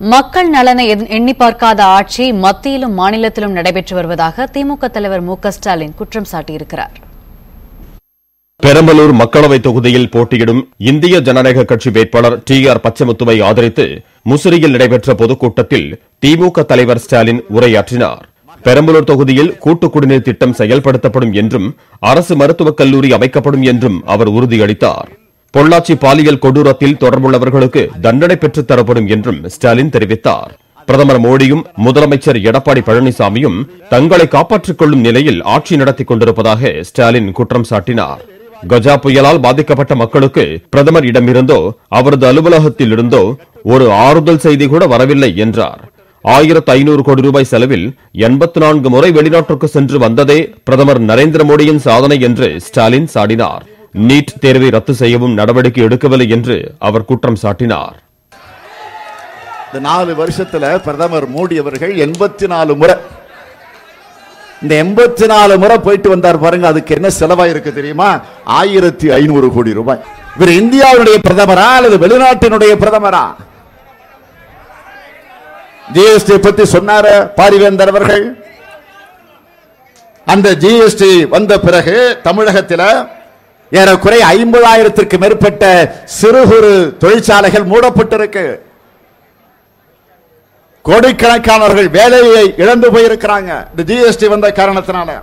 மக்கள் நலனை எண்ணி பார்க்காத ஆட்சி மத்தியிலும் மாநிலத்திலும் நடைபெற்று வருவதாக திமுக தலைவர் மு ஸ்டாலின் குற்றம் சாட்டியிருக்கிறார். பெரம்பலூர் மக்களவை தொகுதியில் போட்டியிடும் இந்திய ஜனநாயக கட்சி வேட்பாளர் டி ஆர் பச்சமுத்துவை ஆதரித்து முசிறியில் நடைபெற்ற பொதுக்கூட்டத்தில் திமுக தலைவர் ஸ்டாலின் உரையாற்றினார். பெரம்பலூர் தொகுதியில் கூட்டு குடிநீர் திட்டம் செயல்படுத்தப்படும் என்றும் அரசு மருத்துவக் கல்லூரி அமைக்கப்படும் என்றும் அவர் உறுதியளித்தார். பொள்ளாச்சி பாலியல் கொடூரத்தில் தொடர்புள்ளவர்களுக்கு தண்டனை பெற்றுத் தரப்படும் என்றும் ஸ்டாலின் தெரிவித்தார். பிரதமர் மோடியும் முதலமைச்சர் எடப்பாடி பழனிசாமியும் தங்களை காப்பாற்றிக் கொள்ளும் நிலையில் ஆட்சி நடத்திக் கொண்டிருப்பதாக ஸ்டாலின் குற்றம் சாட்டினார். கஜா புயலால் பாதிக்கப்பட்ட மக்களுக்கு பிரதமர் இடமிருந்தோ அவரது அலுவலகத்தில் இருந்தோ ஒரு ஆறுதல் செய்தி கூட வரவில்லை என்றார். ஆயிரத்து ஐநூறு கோடி ரூபாய் செலவில் எண்பத்தி நான்கு முறை வெளிநாட்டிற்கு சென்று வந்ததே பிரதமர் நரேந்திர மோடியின் சாதனை என்று ஸ்டாலின் சாடினார். நீட் தேர்வை ரத்து செய்யவும் நடவடிக்கை எடுக்கவில்லை என்று அவர் குற்றம் சாட்டினார். இந்த நாலு வருஷத்துல பிரதமர் மோடி அவர்கள் எண்பத்தி நாலு முறை இந்த எண்பத்தி நாலு முறை போயிட்டு வந்தார் பாருங்க அதுக்கு என்ன செலவாயிருக்கு தெரியுமா? ஆயிரத்தி ஐநூறு கோடி ரூபாய். இவர் இந்தியாவுடைய பிரதமரா அல்லது வெளிநாட்டினுடைய பிரதமரா? ஜிஎஸ்டி பத்தி சொன்னார பாரிவேந்தர் அவர்கள். அந்த ஜிஎஸ்டி வந்த பிறகு தமிழகத்தில் ஏறக்குறை ஐம்பதாயிரத்திற்கு மேற்பட்ட சிறு குறு தொழிற்சாலைகள் மூடப்பட்டிருக்கு. கோடிக்கணக்கானவர்கள் வேலையை இழந்து போயிருக்கிறாங்க. இந்த ஜிஎஸ்டி வந்த காரணத்தினால.